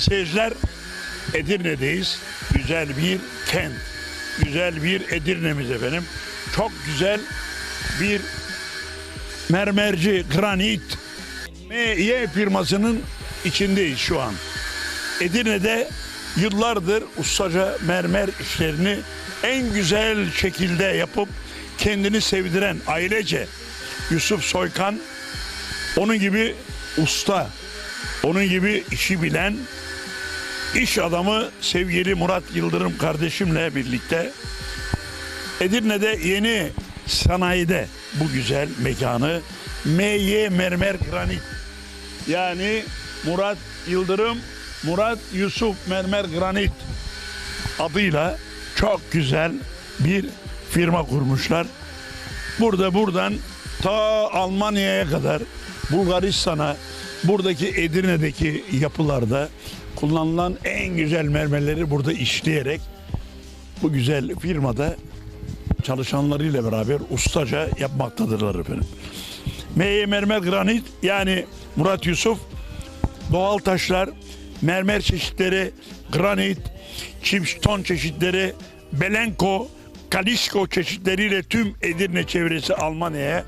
Sayın seyirciler Edirne'deyiz. Güzel bir kent. Güzel bir Edirne'miz efendim. Çok güzel bir mermerci, granit, MY firmasının içindeyiz şu an. Edirne'de yıllardır ustaca mermer işlerini en güzel şekilde yapıp kendini sevdiren ailece Yusuf Soykan onun gibi usta, onun gibi işi bilen iş adamı sevgili Murat Yıldırım kardeşimle birlikte Edirne'de yeni sanayide bu güzel mekanı MY Mermer Granit yani Murat Yıldırım, Murat Yusuf Mermer Granit adıyla çok güzel bir firma kurmuşlar. Burada buradan ta Almanya'ya kadar Bulgaristan'a buradaki Edirne'deki yapılarda kullanılan en güzel mermerleri burada işleyerek bu güzel firmada çalışanlarıyla beraber ustaca yapmaktadırlar efendim. MY Mermer Granit yani Murat Yusuf doğal taşlar, mermer çeşitleri, granit, çimston çeşitleri, belenko, kalisko çeşitleriyle tüm Edirne çevresi Almanya'ya,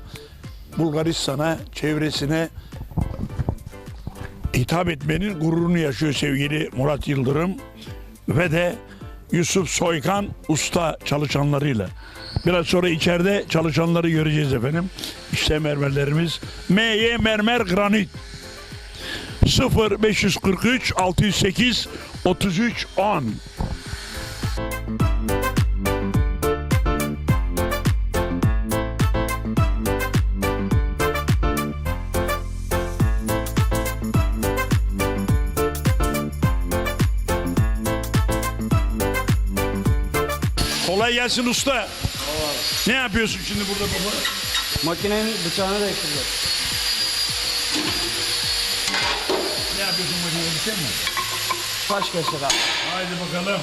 Bulgaristan'a, çevresine hitap etmenin gururunu yaşıyor sevgili Murat Yıldırım ve de Yusuf Soykan usta çalışanlarıyla. Biraz sonra içeride çalışanları göreceğiz efendim. İşte mermerlerimiz. MY Mermer Granit. 0 543 608 33 10. gelsin usta. Ne yapıyorsun şimdi burada baba? Makinenin bıçağını değiştireceğiz. Ne yapıyorsun makinede bir şey mi? Keser abi. Haydi bakalım.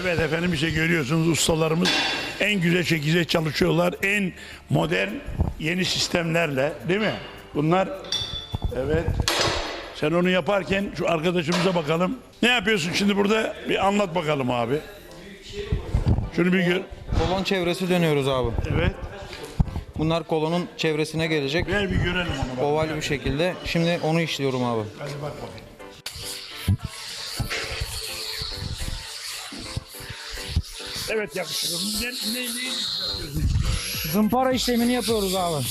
Evet efendim işte görüyorsunuz ustalarımız en güzel şekilde çalışıyorlar. En modern yeni sistemlerle değil mi? Bunlar evet. Sen onu yaparken şu arkadaşımıza bakalım. Ne yapıyorsun şimdi burada? Bir anlat bakalım abi. Şunu bir gör. Kolon çevresi dönüyoruz abi. Evet. Bunlar kolonun çevresine gelecek. Ver bir görelim onu. Bak. Oval bir şekilde. Şimdi onu işliyorum abi. Hadi bak bakayım. Evet yakışıklı. Ne, ne, ne? Zımpara işlemini yapıyoruz abi.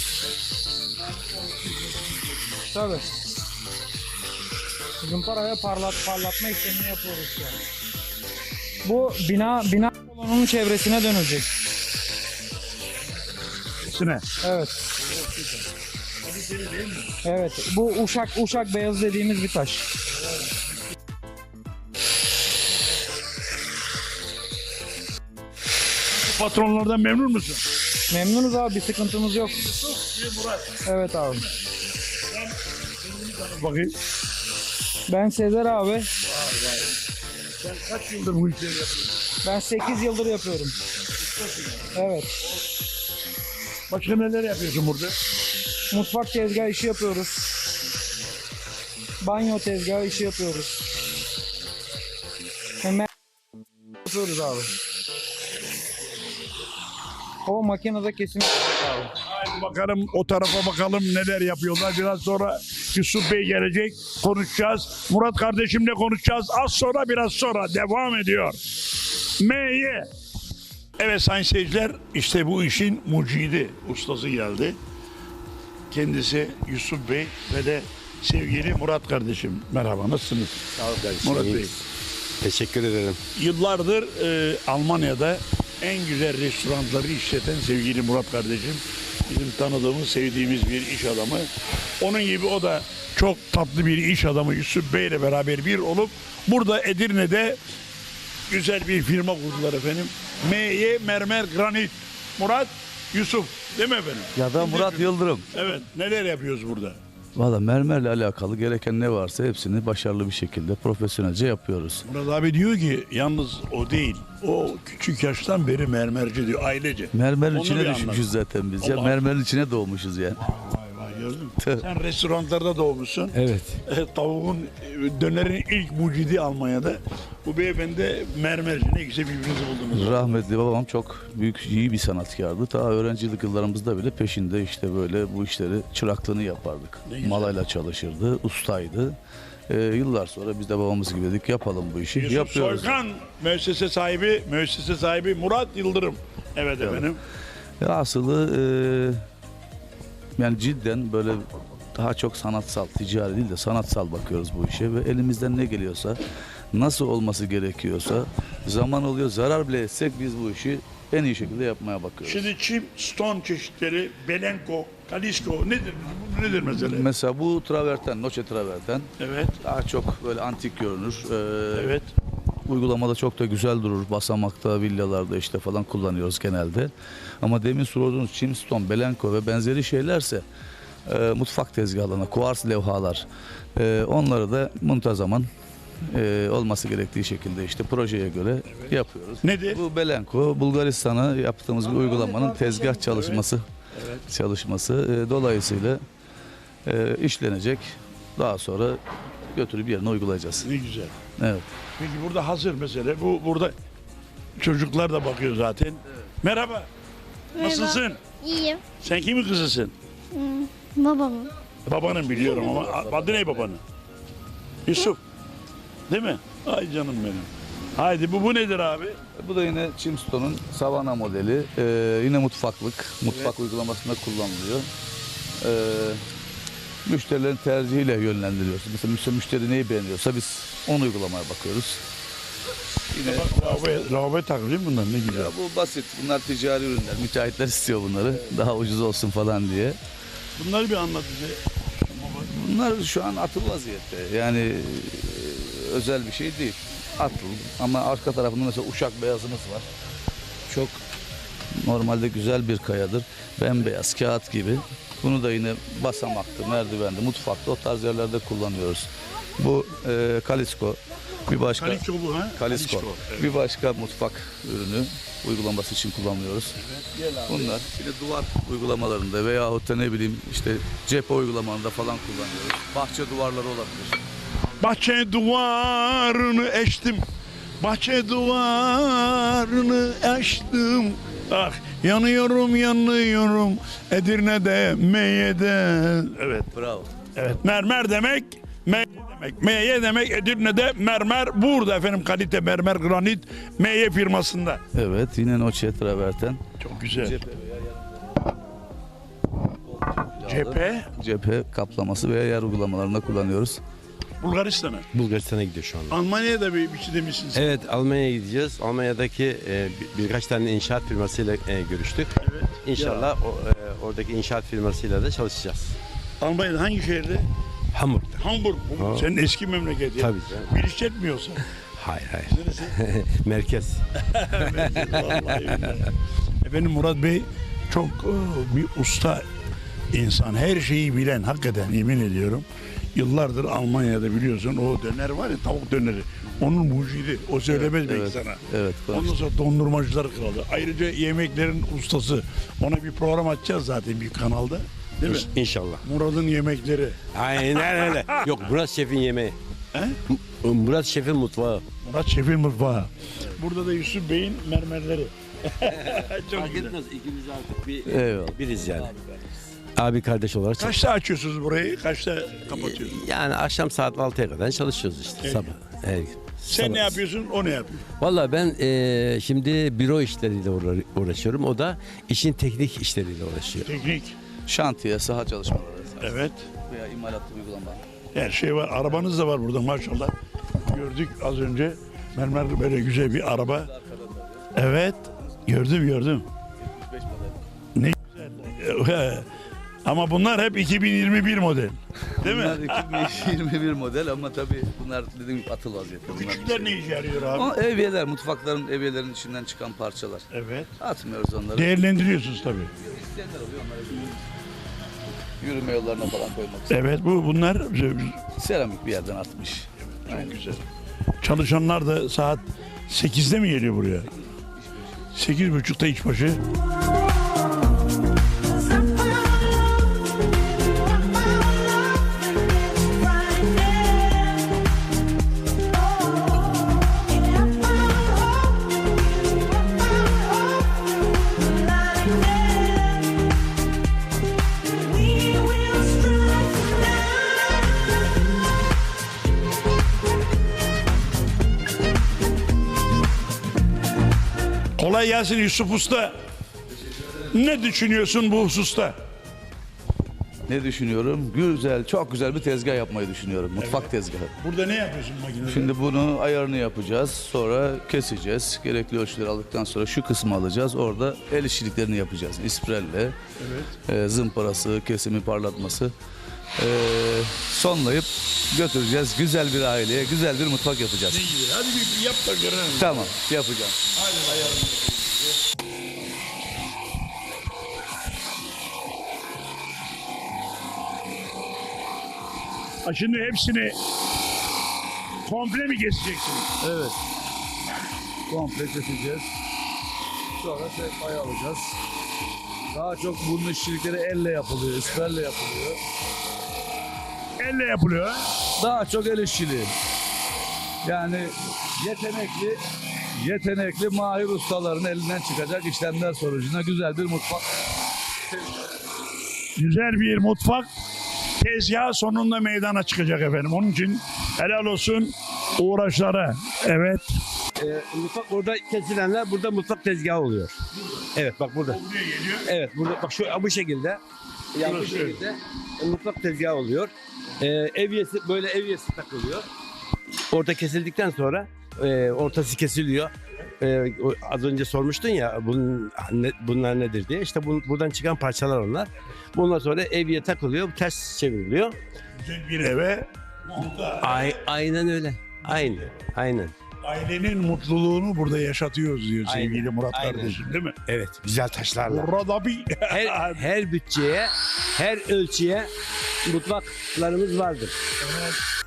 Tabii. Zımpara ve parlat, parlatma işlemini yapıyoruz an. Bu bina bina kolonunun çevresine dönecek. Üstüne. Evet. Evet. Bu uşak uşak beyaz dediğimiz bir taş. Patronlardan memnun musun? Memnunuz abi bir sıkıntımız yok. Evet abi. Bakayım. Ben Sezer abi. Sen kaç yıldır bu işleri yapıyorsun? Ben 8 yıldır yapıyorum. Evet. Başka neler yapıyorsun burada? Mutfak tezgah işi yapıyoruz. Banyo tezgahı işi yapıyoruz. Hemen yapıyoruz abi. O makinede kesin abi. Haydi bakalım o tarafa bakalım neler yapıyorlar. Biraz sonra Yusuf Bey gelecek. Konuşacağız. Murat kardeşimle konuşacağız. Az sonra biraz sonra devam ediyor. MY. Evet sayın seyirciler işte bu işin mucidi ustası geldi. Kendisi Yusuf Bey ve de sevgili Murat kardeşim. Merhaba nasılsınız? Sağ ol kardeşim. Murat. Bey. Teşekkür ederim. Yıllardır e, Almanya'da en güzel restoranları işleten sevgili Murat kardeşim. Bizim tanıdığımız, sevdiğimiz bir iş adamı. Onun gibi o da çok tatlı bir iş adamı Yusuf Bey ile beraber bir olup burada Edirne'de güzel bir firma kurdular efendim. MY Mermer Granit. Murat Yusuf değil mi efendim? Ya da Murat Yıldırım. Evet neler yapıyoruz burada? Valla mermerle alakalı gereken ne varsa hepsini başarılı bir şekilde profesyonelce yapıyoruz. Murat abi diyor ki yalnız o değil. O küçük yaştan beri mermerci diyor ailece. Mermerin Onu bir içine anlat. düşmüşüz zaten biz ya. Allah. Mermerin içine doğmuşuz yani. Vay vay gördün mü? Sen restoranlarda doğmuşsun. Evet. E, Tavuğun, e, dönerin ilk mucidi Almanya'da. Bu beyefendi mermerci. Ne güzel birbirinizi buldunuz. Rahmetli babam çok büyük, iyi bir sanatkardı. Ta öğrencilik yıllarımızda bile peşinde işte böyle bu işleri çıraklığını yapardık. Ne güzel. Malayla çalışırdı, ustaydı. Ee, yıllar sonra biz de babamız gibi dedik yapalım bu işi. Yusuf Yapıyoruz. Soykan müessese sahibi, müessese sahibi Murat Yıldırım. Evet efendim. Ya asılı e, yani cidden böyle daha çok sanatsal, ticari değil de sanatsal bakıyoruz bu işe ve elimizden ne geliyorsa, nasıl olması gerekiyorsa, zaman oluyor zarar bile etsek biz bu işi en iyi şekilde yapmaya bakıyoruz. Şimdi çim, stone çeşitleri, belenko, kalisko nedir? Bu nedir mesela? Mesela bu traverten, noçe traverten Evet, daha çok böyle antik görünür. Ee, evet. Uygulamada çok da güzel durur. Basamakta, villalarda işte falan kullanıyoruz genelde. Ama demin sorduğunuz chimstone, belenko ve benzeri şeylerse e, mutfak tezgahlarına, kuars levhalar e, onları da muntazaman e, olması gerektiği şekilde işte projeye göre yapıyoruz. Nedir? Bu Belenko Bulgaristan'a yaptığımız bir uygulamanın tezgah çalışması çalışması E, dolayısıyla e, işlenecek. Daha sonra götürüp yerine uygulayacağız. Ne güzel. Evet. Peki burada hazır mesela. Bu burada çocuklar da bakıyor zaten. Merhaba. Nasılsın? İyiyim. Sen kimin kızısın? Babamın. Babanın biliyorum ama adı ne babanın? Yusuf. Değil mi? Ay canım benim. Haydi bu bu nedir abi? Bu da yine Chimstone'un Savana modeli. Ee, yine mutfaklık, mutfak uygulamasında kullanılıyor. Ee, müşterilerin tercihiyle yönlendiriyoruz. Mesela müşteri, neyi beğeniyorsa biz onu uygulamaya bakıyoruz. Yine takılıyor değil mi bunlar? Ne güzel. ya bu basit. Bunlar ticari ürünler. Müteahhitler istiyor bunları. Daha ucuz olsun falan diye. Bunları bir anlat bize. Bunlar şu an atıl vaziyette. Yani e, özel bir şey değil. Atıl. Ama arka tarafında mesela uşak beyazımız var. Çok normalde güzel bir kayadır. Bembeyaz kağıt gibi. Bunu da yine basamaktı, merdivende, mutfakta o tarz yerlerde kullanıyoruz. Bu e, kalisko. Bir başka Kaliço bu ha? kalisko. evet. Bir başka mutfak ürünü uygulaması için kullanıyoruz. Bunlar bir de duvar uygulamalarında veyahut da ne bileyim işte cephe uygulamalarında falan kullanıyoruz. Bahçe duvarları olabilir. Bahçe duvarını eştim. Bahçe duvarını eştim. Ah yanıyorum yanıyorum Edirne'de meyede. Evet. Bravo. Evet. Mermer demek meye demek. Meye demek Edirne'de mermer. Burada efendim kalite mermer granit meye firmasında. Evet yine Noce Traverten. Çok güzel. Cephe Cephe Cephe kaplaması veya yer uygulamalarında kullanıyoruz. Bulgaristan'a. Bulgaristan'a gidiyor şu anda. Almanya'da bir, bir şey demişsin sen. Evet Almanya'ya gideceğiz. Almanya'daki e, bir- birkaç tane inşaat firmasıyla e, görüştük. Evet. İnşallah o, e, oradaki inşaat firmasıyla da çalışacağız. Almanya'da hangi şehirde? Hamburg'da. Hamburg. Bu Ha. Senin eski memleket ya. Tabii canım. Bir işletmiyorsa. Hayır hayır. Neresi? Merkez. Vallahi billahi. Efendim Murat Bey çok e, bir usta insan. Her şeyi bilen hakikaten yemin ediyorum. Yıllardır Almanya'da biliyorsun o döner var ya tavuk döneri. Onun mucidi. O söylemez belki evet, sana. evet, Ondan sonra dondurmacılar kralı. Ayrıca yemeklerin ustası. Ona bir program açacağız zaten bir kanalda. Değil mi? İnşallah. Murat'ın yemekleri. Aynen öyle. Yok Murat Şef'in yemeği. He? Murat Şef'in mutfağı. Murat Şef'in mutfağı. Burada da Yusuf Bey'in mermerleri. Çok Fark güzel. etmez ikimiz artık bir, Eyvallah. biriz yani. Abi kardeş olarak çalışıyoruz. Kaçta açıyorsunuz burayı? Kaçta kapatıyorsunuz? Yani akşam saat 6'ya kadar çalışıyoruz işte Evet. sabah. Evet. Sen Sabah. ne yapıyorsun? O ne yapıyor? Valla ben eee, şimdi büro işleriyle uğra- uğraşıyorum. O da işin teknik işleriyle uğraşıyor. Teknik. Şantiye, saha çalışmaları Evet. veya imalatlı uygulama. Her şey var. Arabanız da var burada maşallah. Gördük az önce. Mermer böyle güzel bir araba. Evet. Gördüm gördüm. Ne güzel. Ama bunlar hep 2021 model. Değil mi? Bunlar 2021 model ama tabii bunlar dediğim gibi atıl vaziyette. Bunlar Küçükler ne işe yarıyor abi? O evyeler, mutfakların, evyelerin içinden çıkan parçalar. Evet. Atmıyoruz onları. Değerlendiriyorsunuz tabii. İsteyenler oluyor onları yürüme yollarına falan koymak için. Evet bu bunlar Seramik bir yerden atmış. Çok güzel. Çalışanlar da saat 8'de mi geliyor buraya? 8.30'da işbaşı. Kolay gelsin Yusuf Usta. Ne düşünüyorsun bu hususta? Ne düşünüyorum? Güzel, çok güzel bir tezgah yapmayı düşünüyorum. Mutfak tezgahı. Burada ne yapıyorsun makinede? Şimdi bunu ayarını yapacağız. Sonra keseceğiz. Gerekli ölçüleri aldıktan sonra şu kısmı alacağız. Orada el işçiliklerini yapacağız. İsprelle, e, zımparası, kesimi, parlatması. E, sonlayıp götüreceğiz. Güzel bir aileye, güzel bir mutfak yapacağız. Hadi bir yap da görelim. Tamam, yapacağım. Ha, Şimdi hepsini komple mi keseceksin? Evet. Komple keseceğiz. Sonra sehpayı alacağız. Daha çok bunun işçilikleri elle yapılıyor, isperle yapılıyor. Elle yapılıyor. ha? Daha çok el işçiliği. Yani yetenekli, yetenekli mahir ustaların elinden çıkacak işlemler sonucunda güzel bir mutfak. Güzel bir mutfak tezgah sonunda meydana çıkacak efendim. Onun için helal olsun uğraşlara. Evet. Ee, mutfak burada kesilenler burada mutfak tezgahı oluyor. Evet bak burada. Evet burada bak şu bu şekilde. Ya bu şekilde mutfak tezgahı oluyor. Ee, evyesi böyle evyesi takılıyor. Orta kesildikten sonra e, ortası kesiliyor. O- az önce sormuştun ya bunun, ne- bunlar nedir diye. İşte bu, buradan çıkan parçalar onlar. Bundan sonra evye takılıyor, ters çevriliyor. Güzel bir eve. Ay, aynen öyle. Aynen. Aynen. Ailenin mutluluğunu burada yaşatıyoruz diyor Aynen, sevgili Murat aynen. kardeşim değil mi? Evet, güzel taşlarla. Burada bir Her, her bütçeye, her ölçüye mutfaklarımız vardır.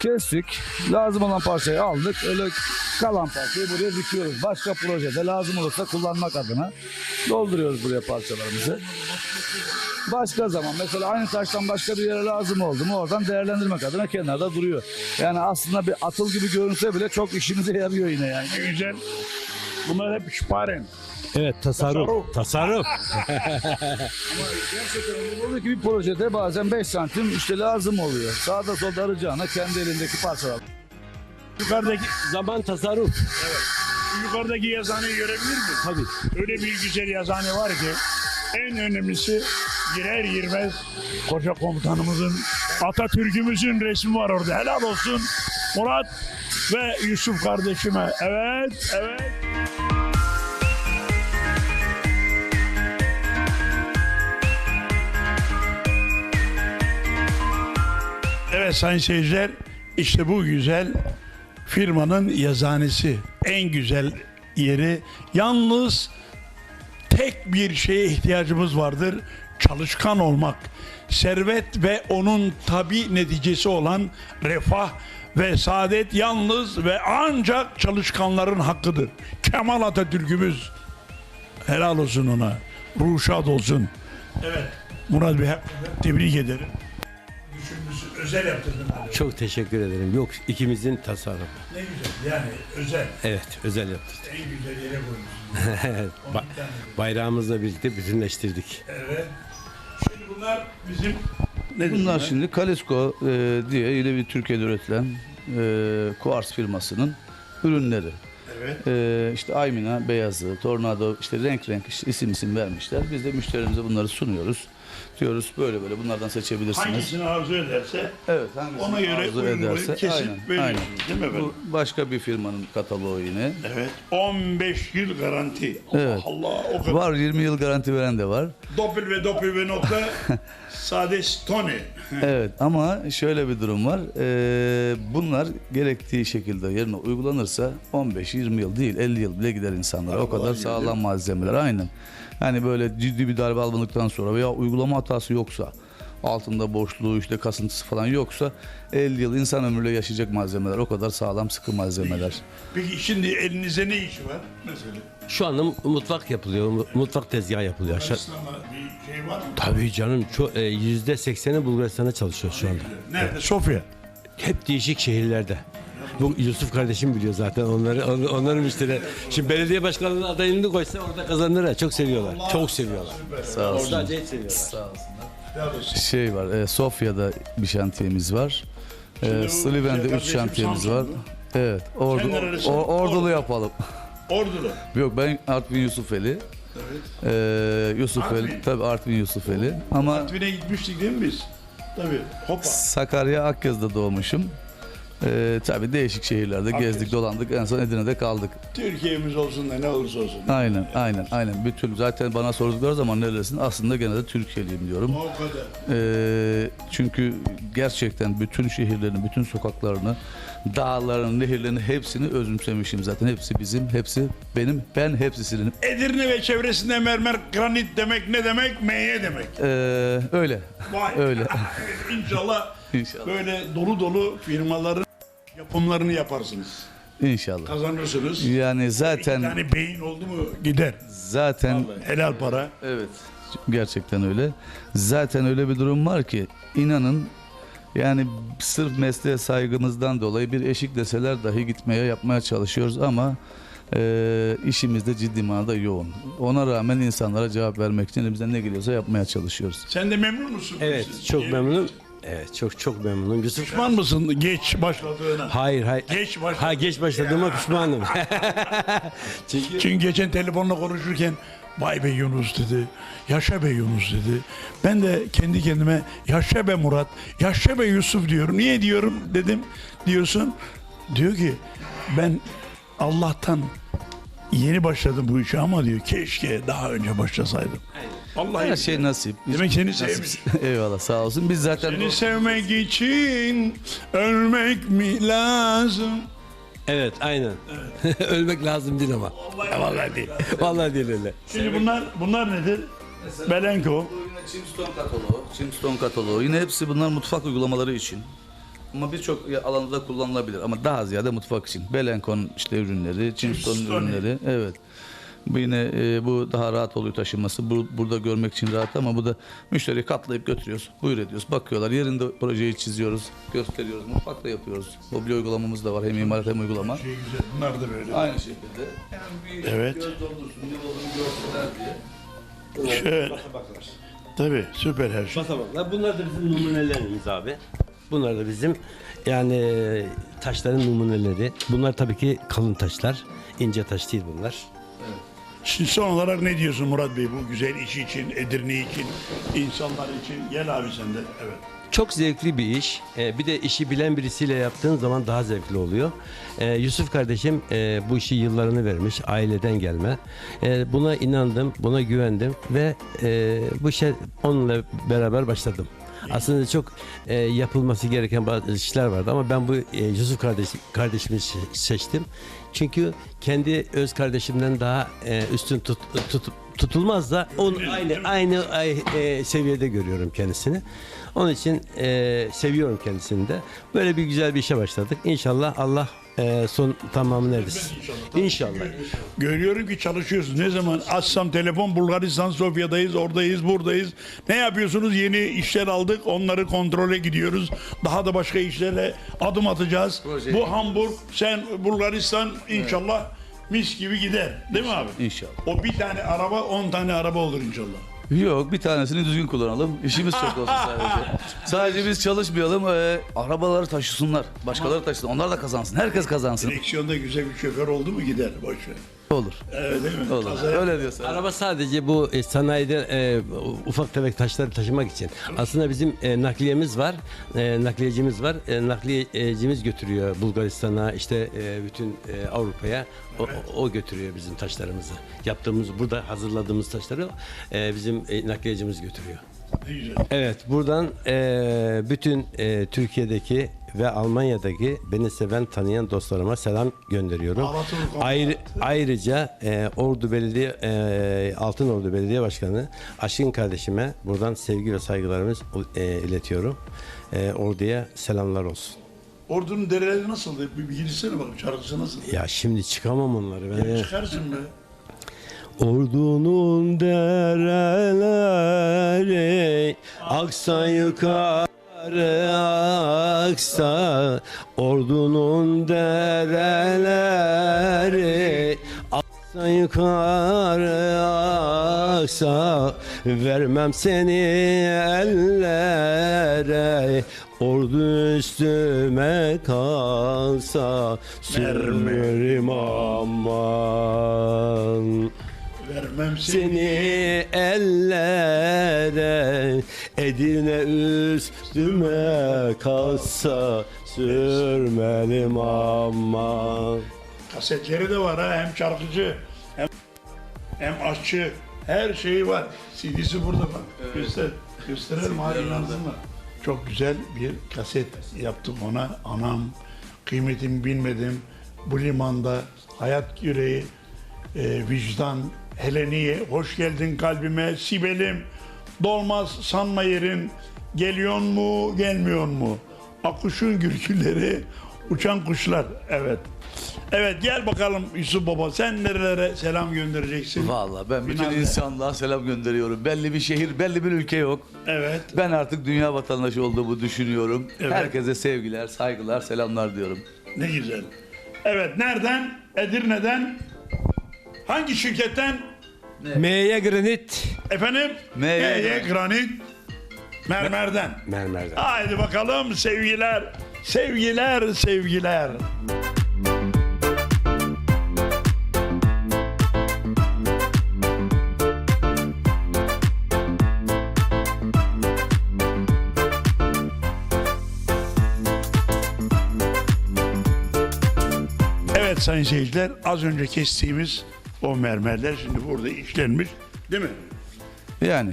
Kestik, lazım olan parçayı aldık. Öyle kalan parçayı buraya dikiyoruz. Başka projede lazım olursa kullanmak adına dolduruyoruz buraya parçalarımızı. Başka zaman mesela aynı taştan başka bir yere lazım oldu mu oradan değerlendirmek adına kenarda duruyor. Yani aslında bir atıl gibi görünse bile çok işimize yarıyor yine yani. Ne güzel. Bunlar hep şparen. Evet, tasarruf. Tasarruf. Buradaki bir projede bazen 5 santim işte lazım oluyor. Sağda solda arayacağına kendi elindeki parçalar. Yukarıdaki Zaman tasarruf. yukarıdaki yazıhaneyi görebilir miyim? Tabii. Öyle bir güzel yazıhane var ki en önemlisi girer girmez koca komutanımızın Atatürk'ümüzün resmi var orada. Helal olsun Murat ve Yusuf kardeşime. Evet, evet. Evet sayın seyirciler işte bu güzel firmanın yazanesi. En güzel yeri yalnız tek bir şeye ihtiyacımız vardır. Çalışkan olmak. Servet ve onun tabi neticesi olan refah ve saadet yalnız ve ancak çalışkanların hakkıdır. Kemal Atatürk'ümüz helal olsun ona. Şad olsun. Evet. Murat Bey tebrik ederim. Özel yaptırdın. abi. Çok teşekkür ederim. Yok ikimizin tasarrufu. Ne güzel yani özel. Evet, özel yaptık. En güzel yere koymuşsun. Ba- bayrağımızla birlikte bütünleştirdik. Evet. Şimdi bunlar bizim ne Bunlar şimdi Kalisko e, diye yine bir Türkiye'de üretilen e, kuars firmasının ürünleri. Evet. E, işte Aymina, Beyazı, Tornado işte renk renk işte isim isim vermişler. Biz de müşterimize bunları sunuyoruz. Diyoruz böyle böyle bunlardan seçebilirsiniz. Hangisini arzu ederse Evet, hangisini ona göre arzu uygulayıp kesip aynen, aynen. değil mi efendim? Bu başka bir firmanın kataloğu yine. Evet. 15 yıl garanti. Allah Evet. Allah o kadar. Var 20 yıl garanti veren de var. Doppel ve doppel ve nokta sade stone. Evet ama şöyle bir durum var. Ee, bunlar gerektiği şekilde yerine uygulanırsa 15-20 yıl değil 50 yıl bile gider insanlara. O kadar sağlam malzemeler aynen. Hani böyle ciddi bir darbe almadıktan sonra veya uygulama hatası yoksa altında boşluğu işte kasıntısı falan yoksa 50 yıl insan ömrüyle yaşayacak malzemeler. O kadar sağlam sıkı malzemeler. Peki şimdi elinize ne işi var mesela? Şu anda mutfak yapılıyor, mu- mutfak tezgahı yapılıyor. Şa- Bulgaristan'da bir şey var mı? Tabii canım, çok, e, yüzde sekseni Bulgaristan'da çalışıyor şu anda. Nerede? Sofya. Hep değişik şehirlerde. Bu Yusuf kardeşim biliyor zaten onları on- onların müşteri. Şimdi belediye başkanının adayını koysa orada kazanır ha. Çok seviyorlar. Çok seviyorlar. Sağ Orada olsun. acayip seviyorlar. Şey var, e, Sofya'da bir şantiyemiz var. E, bu Sliven'de şey 3 şantiyemiz var. Evet, ordu, Sen nerelisin? o- ordulu yapalım. Ordulu. Yok ben Artvin Yusufeli. Ee, Yusufeli Artvin. tabii Artvin Yusufeli ama Artvin'e gitmiştik değil mi biz? Tabii. Hopa. Sakarya Akyaz'da doğmuşum. Ee, tabii değişik şehirlerde gezdik dolandık en son Edirne'de kaldık. Türkiye'miz olsun da ne olursa olsun. Aynen aynen aynen bütün zaten bana sordukları zaman neredesin aslında gene de Türkiye'liyim diyorum. O kadar. Ee, çünkü gerçekten bütün şehirlerini, bütün sokaklarını, dağlarını, nehirlerini hepsini özümsemişim zaten. Hepsi bizim, hepsi benim, ben hepsisinin. Edirne ve çevresinde mermer granit demek ne demek? Meye demek. Ee, öyle, Vay. öyle. İnşallah İnşallah. böyle dolu dolu firmaların yapımlarını yaparsınız. İnşallah. Kazanırsınız. Yani zaten, Yani beyin oldu mu gider. zaten Helal para. Evet. Gerçekten öyle. Zaten öyle bir durum var ki inanın yani sırf mesleğe saygımızdan dolayı bir eşik deseler dahi gitmeye yapmaya çalışıyoruz ama e, işimizde ciddi manada yoğun. Ona rağmen insanlara cevap vermek için elimizden ne geliyorsa yapmaya çalışıyoruz. Sen de memnun musun? Evet çok memnunum. Evet çok çok memnunum. Yusuf Pişman mısın geç başladığına? Hayır hayır. Geç başladın. Ha geç başladığıma pişmanım. Çünkü Çünkü geçen telefonla konuşurken vay be Yunus dedi. Yaşa be Yunus dedi. Ben de kendi kendime yaşa be Murat, yaşa be Yusuf diyorum. Niye diyorum dedim. Diyorsun. Diyor ki ben Allah'tan yeni başladım bu işe ama diyor keşke daha önce başlasaydım. Vallahi Her şey nasip. Demek seni sevmiş. Eyvallah sağ olsun. Biz zaten Seni sevmek için ölmek mi lazım? Evet aynen. Ölmek lazım değil ama. Vallahi değil. Vallahi değil öyle. Şimdi bunlar bunlar nedir? Belenko. Chimstone kataloğu, Chimstone kataloğu. Yine hepsi bunlar mutfak uygulamaları için. Ama birçok alanda da kullanılabilir ama daha ziyade mutfak için. Belenco'nun işte ürünleri, Chimstone Chimstone. ürünleri. Evet. Bu yine e, bu daha rahat oluyor taşınması. Bu, burada görmek için rahat ama bu da müşteriyi katlayıp götürüyoruz. Buyur ediyoruz. Bakıyorlar. Yerinde projeyi çiziyoruz, gösteriyoruz. Mutfakta yapıyoruz. Mobilya uygulamamız da var. Hem imalat hem uygulama. Şey güzel. Bunlar da böyle. Aynı şekilde. Yani bir Evet. göz doldursun, yıl olduğunu görsünler diye. Şöyle. Tabii süper her şey. Basamaklar. Bunlar da bizim numunelerimiz abi. Bunlar da bizim yani taşların numuneleri. Bunlar tabii ki kalın taşlar. ince taş değil bunlar. Şimdi son olarak ne diyorsun Murat Bey bu güzel iş için, Edirne için, insanlar için? Gel abi sen de. Evet. Çok zevkli bir iş. Ee, bir de işi bilen birisiyle yaptığın zaman daha zevkli oluyor. Ee, Yusuf kardeşim e, bu işi yıllarını vermiş, aileden gelme. Ee, buna inandım, buna güvendim ve e, bu işe onunla beraber başladım. Aslında çok e, yapılması gereken bazı işler vardı ama ben bu e, Yusuf kardeş, kardeşimi se- seçtim. Çünkü kendi öz kardeşimden daha e, üstün tut, tut- tutulmaz da onun aynı aynı ay- e, seviyede görüyorum kendisini. Onun için e, seviyorum kendisini de. Böyle bir güzel bir işe başladık. İnşallah Allah e, son tamamını erdirsin. İnşallah. Görüyorum ki çalışıyorsun. Ne zaman açsam telefon Bulgaristan Sofya'dayız, oradayız, buradayız. Ne yapıyorsunuz? Yeni işler aldık. Onları kontrole gidiyoruz. Daha da başka işlerle adım atacağız. Bu Hamburg, sen Bulgaristan inşallah mis gibi gider. Değil mi abi? İnşallah. O bir tane araba, on tane araba olur inşallah. Yok bir tanesini düzgün kullanalım. İşimiz çok olsun sadece. sadece biz çalışmayalım. E, arabaları taşısınlar. Başkaları taşısın. Onlar da kazansın. Herkes kazansın. Direksiyonda güzel bir şoför oldu mu gider. Boş ver. Olur. Evet değil mi? Olur. Kaza- Öyle diyorsun. Araba sadece bu e, sanayide e, ufak tefek taşları taşımak için. Aslında bizim e, nakliyemiz var, e, nakliyecimiz var. E, nakliyecimiz götürüyor Bulgaristan'a, işte e, bütün e, Avrupa'ya. O, o götürüyor bizim taşlarımızı. Yaptığımız, burada hazırladığımız taşları e, bizim e, nakliyecimiz götürüyor. Ne güzel. Evet, buradan e, bütün e, Türkiye'deki ve Almanya'daki beni seven, tanıyan dostlarıma selam gönderiyorum. Ayrı, ayrıca e, Ordu Belediye, e, Altın Ordu Belediye Başkanı Aşkın kardeşime buradan sevgi ve saygılarımı e, iletiyorum. E, orduya selamlar olsun. Ordunun dereleri nasıldı? Bir, bir girsene bakalım şarkısı nasıl? Ya şimdi çıkamam onları. Ben, Çıkarsın be. Ordunun dereleri aksa yukarı aksa Ordunun dereleri aksa yukarı kalksa vermem seni ellere Ordu üstüme kalsa sürmerim aman Vermem seni ellere Edirne üstüme kalsa sürmelim aman Kasetleri de var ha. Hem şarkıcı hem, hem aşçı. Her şeyi var. CD'si burada bak. Göster. Gösterelim abi inandın mı? Çok güzel bir kaset yaptım ona. Anam, kıymetimi bilmedim. Bu limanda hayat yüreği, e, vicdan, Heleniye, hoş geldin kalbime, Sibel'im, dolmaz sanma yerin, geliyor mu, gelmiyor mu? Akuşun gürküleri, uçan kuşlar, evet. Evet gel bakalım Yusuf Baba, sen nerelere selam göndereceksin? Vallahi ben bütün ne. insanlığa selam gönderiyorum. Belli bir şehir, belli bir ülke yok. Evet. Ben artık dünya vatandaşı olduğumu düşünüyorum. Evet. Herkese sevgiler, saygılar, selamlar diyorum. Ne güzel. Evet nereden? Edirne'den. Hangi şirketten? M'ye granit Efendim? M'ye M'ye granit. Mermerden. mermerden Haydi bakalım sevgiler. Sevgiler, sevgiler. Sayın seyirciler az önce kestiğimiz o mermerler şimdi burada işlenmiş değil mi? Yani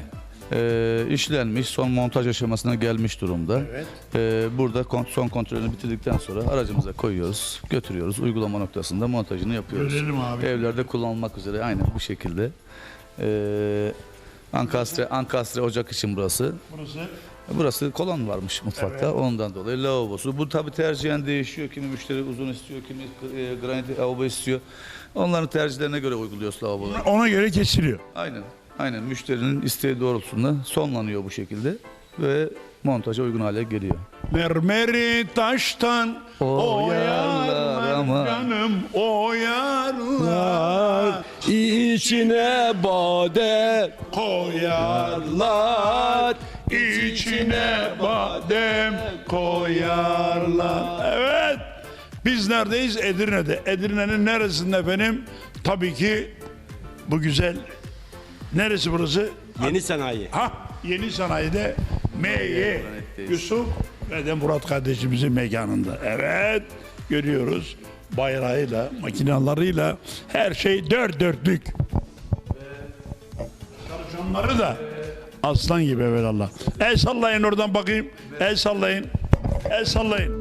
e, işlenmiş, son montaj aşamasına gelmiş durumda. Evet. E, burada kon- son kontrolünü bitirdikten sonra aracımıza koyuyoruz, götürüyoruz. Uygulama noktasında montajını yapıyoruz. Görelim abi. Evlerde kullanılmak üzere aynen bu şekilde. E, Ankastre, Ankastre ocak için burası. Burası Burası kolon varmış mutfakta. Evet. Ondan dolayı lavabosu. Bu tabi tercihen değişiyor. Kimi müşteri uzun istiyor, kimi e, granit lavabo istiyor. Onların tercihlerine göre uyguluyoruz lavaboları. ona göre kesiliyor. Aynen. Aynen müşterinin isteği doğrultusunda sonlanıyor bu şekilde ve montaja uygun hale geliyor. Mermeri taştan oyarlar ama. canım oyarlar İçine bade koyarlar içine badem koyarlar. Evet. Biz neredeyiz? Edirne'de. Edirne'nin neresinde efendim? Tabii ki bu güzel. Neresi burası? Yeni sanayi Ha yeni sanayide MY. Yusuf ve de Murat kardeşimizin mekanında. Evet görüyoruz bayrağıyla, makinalarıyla her şey dört dörtlük. Çalışanları da aslan gibi evvelallah. El sallayın oradan bakayım. El sallayın. El sallayın.